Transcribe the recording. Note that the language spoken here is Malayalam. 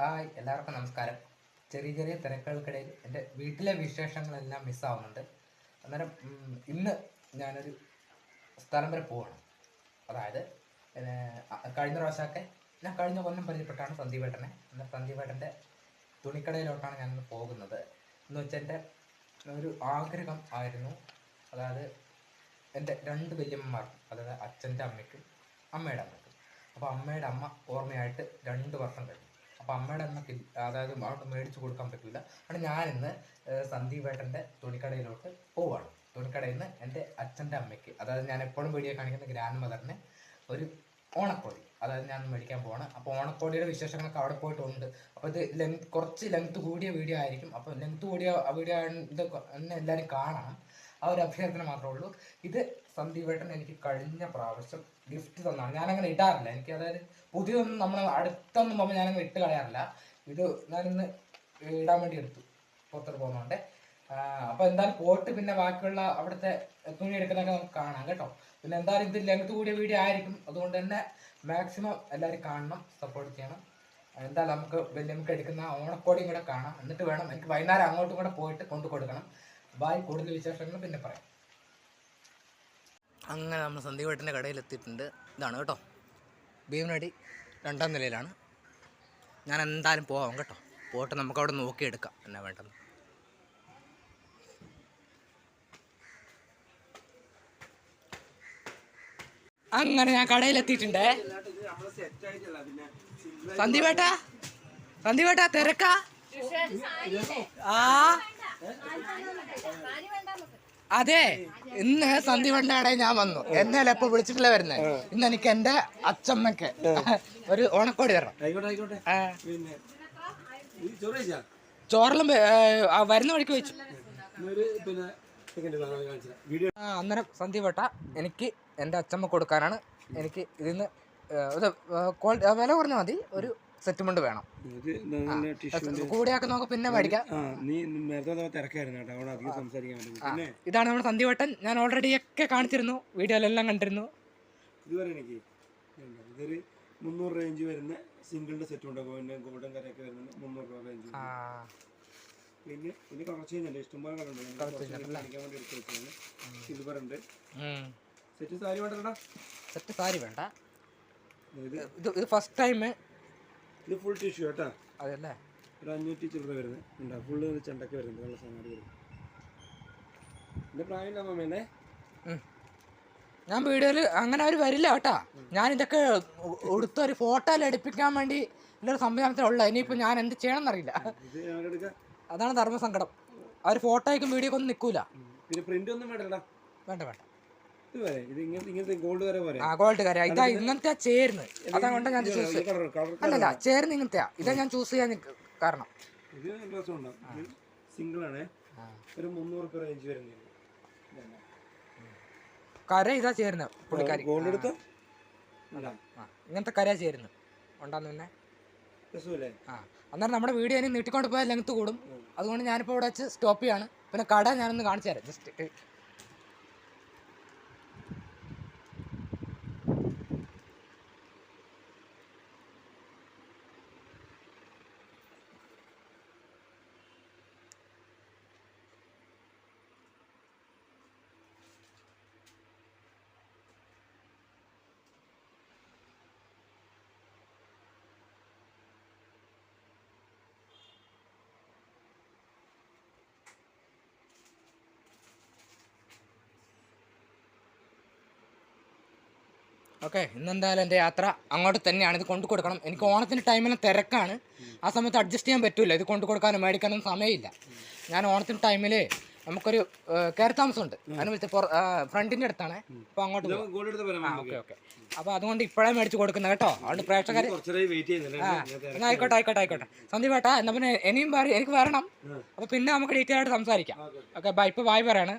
ഹായ് എല്ലാവർക്കും നമസ്കാരം. ചെറിയ ചെറിയ തിരക്കുകൾക്കിടയിൽ എന്റെ വീട്ടിലെ വിശേഷങ്ങളെല്ലാം മിസ്സാവുന്നുണ്ട്. അന്നേരം ഇന്ന് ഞാനൊരു സ്ഥലം വരെ പോവാണ്. അതായത് കഴിഞ്ഞ പ്രാവശ്യമൊക്കെ ഞാൻ കഴിഞ്ഞ കൊല്ലം പരിചയപ്പെട്ടാണ് സന്ദീപേട്ടനെ. എന്നാൽ സന്ദീപേട്ടന്റെ തുണിക്കടയിലോട്ടാണ് ഞാൻ പോകുന്നത്. എന്ന് വെച്ചാൽ എന്റെ ഒരു ആഗ്രഹം ആയിരുന്നു. അതായത് എന്റെ രണ്ട് വല്യമ്മമാർ അതായത് അച്ഛന്റെ അമ്മയ്ക്കും അമ്മയുടെ അമ്മയ്ക്കും. അപ്പോൾ അമ്മയുടെ അമ്മ ഓർമ്മയായിട്ട് രണ്ട് വർഷം കഴിഞ്ഞു. അപ്പോൾ അമ്മയുടെ അമ്മയ്ക്ക് ഇല്ല- അതായത് അവിടെ മേടിച്ചു കൊടുക്കാൻ പറ്റില്ല. അതുകൊണ്ട് ഞാനിന്ന് സന്ദീപ് ഏട്ടന്റെ തുണിക്കടയിലോട്ട് പോവാണ്. തുണിക്കടയിൽ നിന്ന് എന്റെ അച്ഛന്റെ അമ്മയ്ക്ക് അതായത് ഞാൻ എപ്പോഴും വീഡിയോ കാണിക്കുന്ന ഗ്രാൻഡ് മദറിന് ഒരു ഓണക്കോടി. അതായത് ഞാൻ മേടിക്കാൻ പോവാണ്. അപ്പോൾ ഓണക്കോടിയുടെ വിശേഷങ്ങളൊക്കെ അവിടെ പോയിട്ടുണ്ട്. അപ്പോൾ ഇത് ലെങ്ത് കുറച്ച് ലെങ്ത് കൂടിയ വീഡിയോ ആയിരിക്കും. അപ്പോൾ ലെങ്ത് കൂടിയ വീഡിയോ ഇത് എല്ലാവരും കാണണം. ആ ഒരു അഭ്യർത്ഥന മാത്രമേ ഉള്ളൂ. ഇത് സന്ദീപേട്ടൻ എനിക്ക് കഴിഞ്ഞ പ്രാവശ്യം ഗിഫ്റ്റ് തന്നാണ്. ഞാനങ്ങനെ ഇടാറില്ല. എനിക്ക് അതായത് പുതിയതൊന്നും നമ്മൾ അടുത്തൊന്നും പോകുമ്പോൾ ഞാനങ്ങനെ ഇട്ട് കളയാറില്ല. ഇത് ഞാനിന്ന് ഇടാൻ വേണ്ടി എടുത്തു. പുറത്തോട്ട് പോകുന്നതുകൊണ്ട് അപ്പോൾ എന്തായാലും പോയിട്ട് പിന്നെ ബാക്കിയുള്ള അവിടുത്തെ തുണി എടുക്കുന്നതൊക്കെ നമുക്ക് കാണാം കേട്ടോ. പിന്നെ എന്തായാലും ഇത് ലെങ്ത് കൂടിയ വീഡിയോ ആയിരിക്കും. അതുകൊണ്ട് തന്നെ മാക്സിമം എല്ലാവരും കാണണം സപ്പോർട്ട് ചെയ്യണം. എന്തായാലും നമുക്ക് നമുക്ക് എടുക്കുന്ന ഓണക്കോടിയും കൂടെ കാണാം. എന്നിട്ട് വേണം എനിക്ക് വൈകുന്നേരം അങ്ങോട്ടും കൂടെ പോയിട്ട് കൊണ്ടു കൊടുക്കണം. ബായ്. കൂടുതൽ വിശേഷങ്ങൾ പിന്നെ പറയാം. അങ്ങനെ നമ്മൾ സന്ദീപേട്ടന്റെ കടയിൽ എത്തിയിട്ടുണ്ട് ഇതാണ് കേട്ടോ. ഭീമനടി രണ്ടാം നിലയിലാണ്. ഞാൻ എന്തായാലും പോവാം കേട്ടോ. പോയിട്ട് നമുക്ക് അവിടെ നോക്കിയെടുക്കാം. എന്നാ വേണ്ടെന്ന് അങ്ങനെ ഞാൻ കടയിൽ എത്തിയിട്ടുണ്ട് സന്ദീപേട്ടാ സന്ദീപേട്ട തിരക്കാ? ആ. അതെ ഇന്ന് സന്ധി വണ്ടാടെ ഞാൻ വന്നു. എന്നെ എപ്പോ വിളിച്ചിട്ടില്ല വരുന്നത് ഇന്ന് എനിക്ക് എന്റെ അച്ചമ്മക്ക് ഒരു ഓണക്കോടി തരണം. ആയിക്കോട്ടെ ആയിക്കോട്ടെ. ആ, പിന്നെ ഈ ചോറ് കഴിച്ചാ? ചോറിലും വെ- ഏ, ആ, വരുന്ന വഴിക്ക് വെച്ചു. ആ, അന്നേരം സന്ദീപേട്ട എനിക്ക് എന്റെ അച്ചമ്മ കൊടുക്കാനാണ്. എനിക്ക് ഇതിന്ന് ഏ, ഇത് ക്വാളിറ്റി വില കുറഞ്ഞ മതി. ഒരു സെറ്റ് മുണ്ട് വേണം നമുക്ക് കൂടിയാക്കി നോക്ക് പിന്നെ ഇതാണ് നമ്മുടെ സന്ധിവട്ടൻ ഞാൻ ഓൾറെഡി ഒക്കെ കാണിച്ചിരുന്നു വീഡിയോയിലെല്ലാം കണ്ടിരുന്നു. ഇതുവരെ എനിക്ക് ഇതുണ്ട്. ഇതൊരു മുന്നൂറ് റേഞ്ച് വരുന്ന സിംഗിളിന്റെ സെറ്റ് ഉണ്ട്. ഗോൾഡൻ ഗോൾഡൻ കരയൊക്കെ വരുന്നത് മുന്നൂറ് രൂപ റേഞ്ച് ആ, പിന്നെ പിന്നെ കുറച്ച് കഴിഞ്ഞല്ലേ? ഇഷ്ടംപോലെ കളുണ്ട് ഞാൻ കാണിക്കാൻ വേണ്ടി എടുത്ത് വെച്ചാണ് സിൽവർ ഉണ്ട്. സെറ്റ് സാരി വേണ്ടടാ. സെറ്റ് സാരി വേണ്ട. ഇത് ഫസ്റ്റ് ടൈം ഇത് ഫുൾ ടിഷ്യൂ കേട്ടാ അതല്ലേ? ഒരു അഞ്ഞൂറ്റി ചില്ലറ വരുന്നത് ഉണ്ടാ ഫുള്ള് ചെണ്ടൊക്കെ വരുന്നത് നല്ല സാധനം വരുന്നത് എന്റെ പ്രായമില്ല അമ്മേനെ ഞാൻ വീഡിയോയിൽ അങ്ങനെ അവർ വരില്ല കേട്ടാ. ഞാൻ ഇതൊക്കെ എടുത്ത ഒരു ഫോട്ടോയിൽ എടുപ്പിക്കാൻ വേണ്ടി ഉള്ളൊരു സംവിധാനത്തിലുള്ള ഇനിയിപ്പോൾ ഞാൻ എന്ത് ചെയ്യണം എന്നറിയില്ല അതാണ് ധർമ്മസങ്കടം. അവർ ഫോട്ടോയ്ക്കും വീഡിയോക്കൊന്നും നിൽക്കൂല പിന്നെ പ്രിന്റ് ഒന്നും വേണ്ടടാ വേണ്ട വേണ്ട. ആ ഗോൾഡ് കര ഇതാ ഇങ്ങനത്തെ ചേരുന്നത്. അതുകൊണ്ട് ഞാൻ ചൂസ് അല്ലല്ല ചേരുന്ന ഇങ്ങനത്തെയാ. ഇതാ ഞാൻ ചൂസ് ചെയ്യാൻ കാരണം. കര ഇതാ ചേരുന്നത് പുള്ളിക്കാരി. ഇങ്ങനത്തെ കരയാ ചേരുന്നു ഉണ്ടാന്ന് പിന്നെ ആ. അന്നേരം നമ്മുടെ വീഡിയോ ഇനി നീട്ടിക്കൊണ്ട് പോയാൽ ലെങ്ത് കൂടും. അതുകൊണ്ട് ഞാനിപ്പോൾ ഇവിടെ വെച്ച് സ്റ്റോപ്പ് ചെയ്യാണ്. പിന്നെ കട ഞാനൊന്ന് കാണിച്ചു തരാം. ജസ്റ്റ് ഓക്കെ ഇന്നെന്തായാലും എന്റെ യാത്ര അങ്ങോട്ട് തന്നെയാണ്. ഇത് കൊണ്ടു കൊടുക്കണം. എനിക്ക് ഓണത്തിന്റെ ടൈമിലും തിരക്കാണ്. ആ സമയത്ത് അഡ്ജസ്റ്റ് ചെയ്യാൻ പറ്റില്ല ഇത് കൊണ്ടു കൊടുക്കാനും മേടിക്കാനും സമയമില്ല. ഞാൻ ഓണത്തിന്റെ ടൈമിൽ നമുക്കൊരു കയറി താമസമുണ്ട്. അതിന് വിളിച്ച ഫ്രണ്ടിന്റെ അടുത്താണ്. അപ്പോൾ അങ്ങോട്ട് ഓക്കെ ഓക്കെ. അപ്പോൾ അതുകൊണ്ട് ഇപ്പോഴേ മേടിച്ച് കൊടുക്കുന്നത് കേട്ടോ. അതുകൊണ്ട് പ്രേക്ഷകർ ആ വെയിറ്റ് ചെയ്യുന്നില്ല എന്നാ ആയിക്കോട്ടെ ആയിക്കോട്ടെ ആയിക്കോട്ടെ. സന്ദീപ് ഏട്ടാ എന്നാൽ പിന്നെ ഇനിയും എനിക്ക് വരണം. അപ്പോൾ പിന്നെ നമുക്ക് ഡീറ്റെയിൽ ആയിട്ട് സംസാരിക്കാം. ഓക്കെ ബൈ ഇപ്പോൾ ബായ് പറയാണ്.